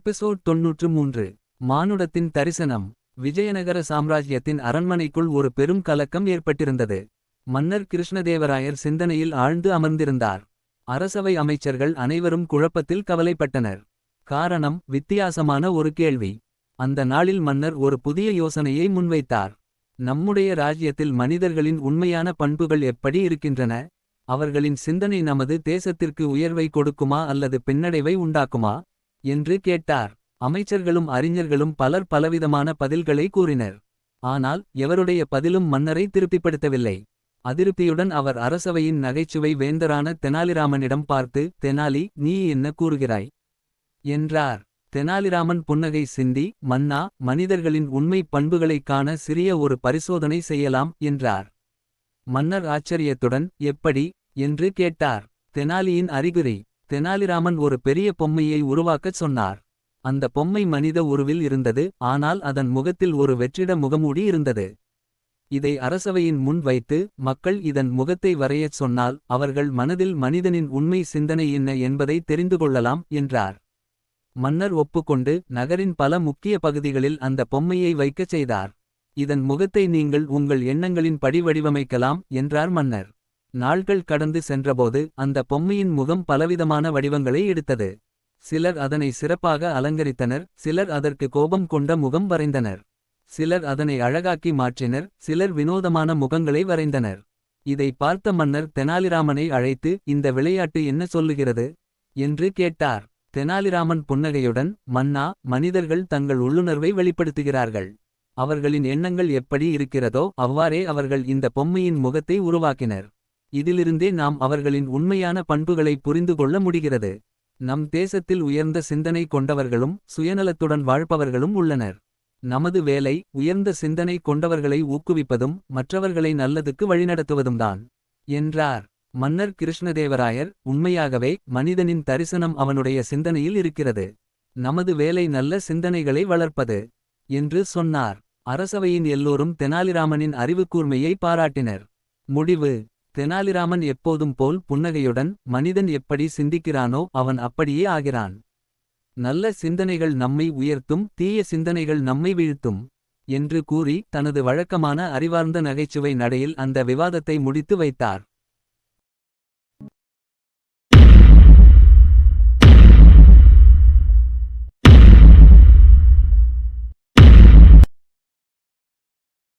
Episode தொன்னூற்று மூன்று மானுடத்தின் தரிசனம். விஜயநகர சாம்ராஜ்யத்தின் அரண்மனைக்குள் ஒரு பெரும் கலக்கம் ஏற்பட்டிருந்தது. மன்னர் கிருஷ்ணதேவராயர் சிந்தனையில் ஆழ்ந்து அமர்ந்திருந்தார். அரசவை அமைச்சர்கள் அனைவரும் குழப்பத்தில் கவலைப்பட்டனர். காரணம் வித்தியாசமான ஒரு கேள்வி. அந்த நாளில் மன்னர் ஒரு புதிய யோசனையை முன்வைத்தார். நம்முடைய ராஜ்யத்தில் மனிதர்களின் உண்மையான பண்புகள் எப்படி இருக்கின்றன? அவர்களின் சிந்தனை நமது தேசத்திற்கு உயர்வை கொடுக்குமா அல்லது பின்னடைவை உண்டாக்குமா? என்று கேட்டார். அமைச்சர்களும் அறிஞர்களும் பலர் பலவிதமான பதில்களை கூறினர். ஆனால் எவருடைய பதிலும் மன்னரை திருப்திப்படுத்தவில்லை. அதிருப்தியுடன் அவர் அரசவையின் நகைச்சுவை வேந்தரான தெனாலிராமனிடம் பார்த்து தெனாலி நீ என்ன கூறுகிறாய் என்றார். தெனாலிராமன் புன்னகை சிந்தி மன்னா மனிதர்களின் உண்மை பண்புகளைக் காண சிறிய ஒரு பரிசோதனை செய்யலாம் என்றார். மன்னர் ஆச்சரியத்துடன் எப்படி என்று கேட்டார். தெனாலியின் அறிகுறி தெனாலிராமன் ஒரு பெரிய பொம்மையை உருவாக்கச் சொன்னார். அந்த பொம்மை மனித உருவில் இருந்தது ஆனால் அதன் முகத்தில் ஒரு வெற்றிட முகமூடி இருந்தது. இதை அரசவையின் முன் வைத்து மக்கள் இதன் முகத்தை வரையச் சொன்னால் அவர்கள் மனதில் மனிதனின் உண்மை சிந்தனை என்ன என்பதை தெரிந்து கொள்ளலாம் என்றார். மன்னர் ஒப்புக்கொண்டு நகரின் பல முக்கிய பகுதிகளில் அந்த பொம்மையை வைக்கச் செய்தார். இதன் முகத்தை நீங்கள் உங்கள் எண்ணங்களின் படி வடிவமைக்கலாம் என்றார் மன்னர். நாள்கள் கடந்து சென்றபோது அந்த பொம்மையின் முகம் பலவிதமான வடிவங்களை எடுத்தது. சிலர் அதனை சிறப்பாக அலங்கரித்தனர் சிலர் அதற்கு கோபம் கொண்ட முகம் வரைந்தனர். சிலர் அதனை அழகாக்கி மாற்றினர் சிலர் வினோதமான முகங்களை வரைந்தனர். இதை பார்த்த மன்னர் தெனாலிராமனை அழைத்து இந்த விளையாட்டு என்ன சொல்லுகிறது என்று கேட்டார். தெனாலிராமன் புன்னகையுடன் மன்னா மனிதர்கள் தங்கள் உள்ளுணர்வை வெளிப்படுத்துகிறார்கள். அவர்களின் எண்ணங்கள் எப்படி இருக்கிறதோ அவ்வாறே அவர்கள் இந்த பொம்மையின் முகத்தை உருவாக்கினர். இதிலிருந்தே நாம் அவர்களின் உண்மையான பண்புகளை புரிந்து கொள்ள முடிகிறது. நம் தேசத்தில் உயர்ந்த சிந்தனை கொண்டவர்களும் சுயநலத்துடன் வாழ்பவர்களும் உள்ளனர். நமது வேலை உயர்ந்த சிந்தனை கொண்டவர்களை ஊக்குவிப்பதும் மற்றவர்களை நல்லதுக்கு வழிநடத்துவதும்தான். என்றார். மன்னர் கிருஷ்ணதேவராயர் உண்மையாகவே மனிதனின் தரிசனம் அவனுடைய சிந்தனையில் இருக்கிறது. நமது வேலை நல்ல சிந்தனைகளை வளர்ப்பது என்று சொன்னார். அரசவையின் எல்லோரும் தெனாலிராமனின் அறிவுக்கூர்மையை பாராட்டினர். முடிவு. தெனாலிராமன் எப்போதும் போல் புன்னகையுடன் மனிதன் எப்படி சிந்திக்கிறானோ அவன் அப்படியே ஆகிறான். நல்ல சிந்தனைகள் நம்மை உயர்த்தும் தீய சிந்தனைகள் நம்மை வீழ்த்தும் என்று கூறி தனது வழக்கமான அறிவார்ந்த நகைச்சுவை நடையில் அந்த விவாதத்தை முடித்து வைத்தார்.